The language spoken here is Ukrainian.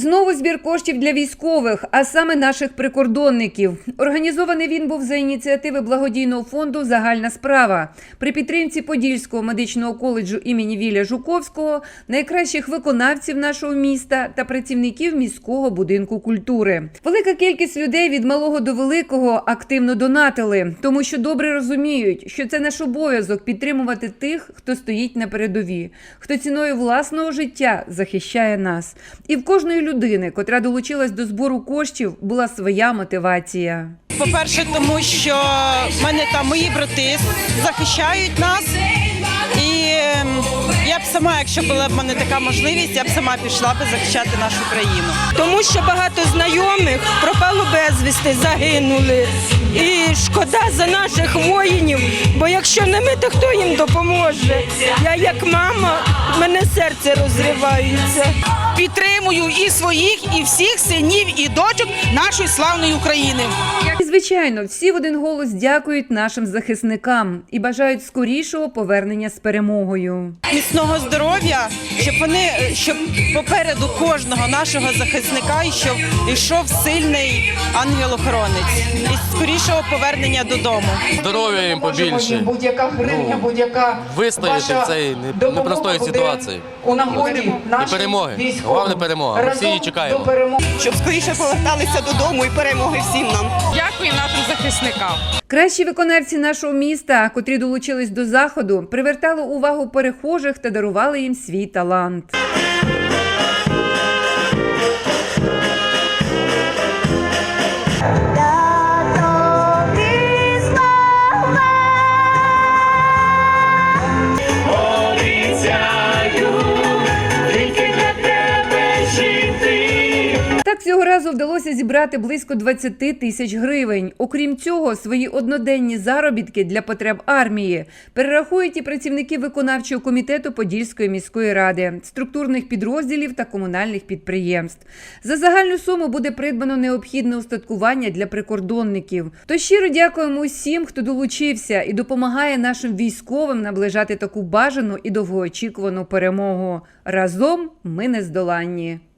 Знову збір коштів для військових, а саме наших прикордонників. Організований він був за ініціативи благодійного фонду Загальна справа при підтримці Подільського медичного коледжу імені Віля Жуковського, найкращих виконавців нашого міста та працівників міського будинку культури. Велика кількість людей від малого до великого активно донатили, тому що добре розуміють, що це наш обов'язок підтримувати тих, хто стоїть на передові, хто ціною власного життя захищає нас. І в кожної людини, котра долучилась до збору коштів, була своя мотивація. По-перше, тому що в мене там мої брати захищають нас. І ем, я б сама, якщо була б в мене така можливість, я б сама пішла би захищати нашу країну. тому що багато знайомих пропало безвісти, загинули. І шкода за наших воїнів, бо якщо не ми, то хто їм допоможе? Я як мама, в мене серце розривається. підтримую і своїх, і всіх синів і дочок нашої славної України. І, звичайно, всі в один голос дякують нашим захисникам і бажають скорішого повернення з перемогою. Міцного здоров'я, щоб вони щоб попереду кожного нашого захисника йшов, йшов сильний ангел-охоронець і скорішого повернення додому. Здоров'я їм побільше. будь-яка гривня, Ну, будь-яка вистояти в цій непростої ситуації. У нагоді нашим перемоги. Головне перемога. Ми всі її чекаємо. До перемоги. Щоб скоріше поверталися додому і перемоги всім нам. Дякую нашим захисникам. Кращі виконавці нашого міста, котрі долучились до заходу, привертали увагу перехожих та дарували їм свій талант. Цього разу вдалося зібрати близько 20 тисяч гривень. Окрім цього, свої одноденні заробітки для потреб армії перерахують і працівники виконавчого комітету Подільської міської ради, структурних підрозділів та комунальних підприємств. За загальну суму буде придбано необхідне устаткування для прикордонників. То щиро дякуємо усім, хто долучився і допомагає нашим військовим наближати таку бажану і довгоочікувану перемогу. Разом ми нездоланні.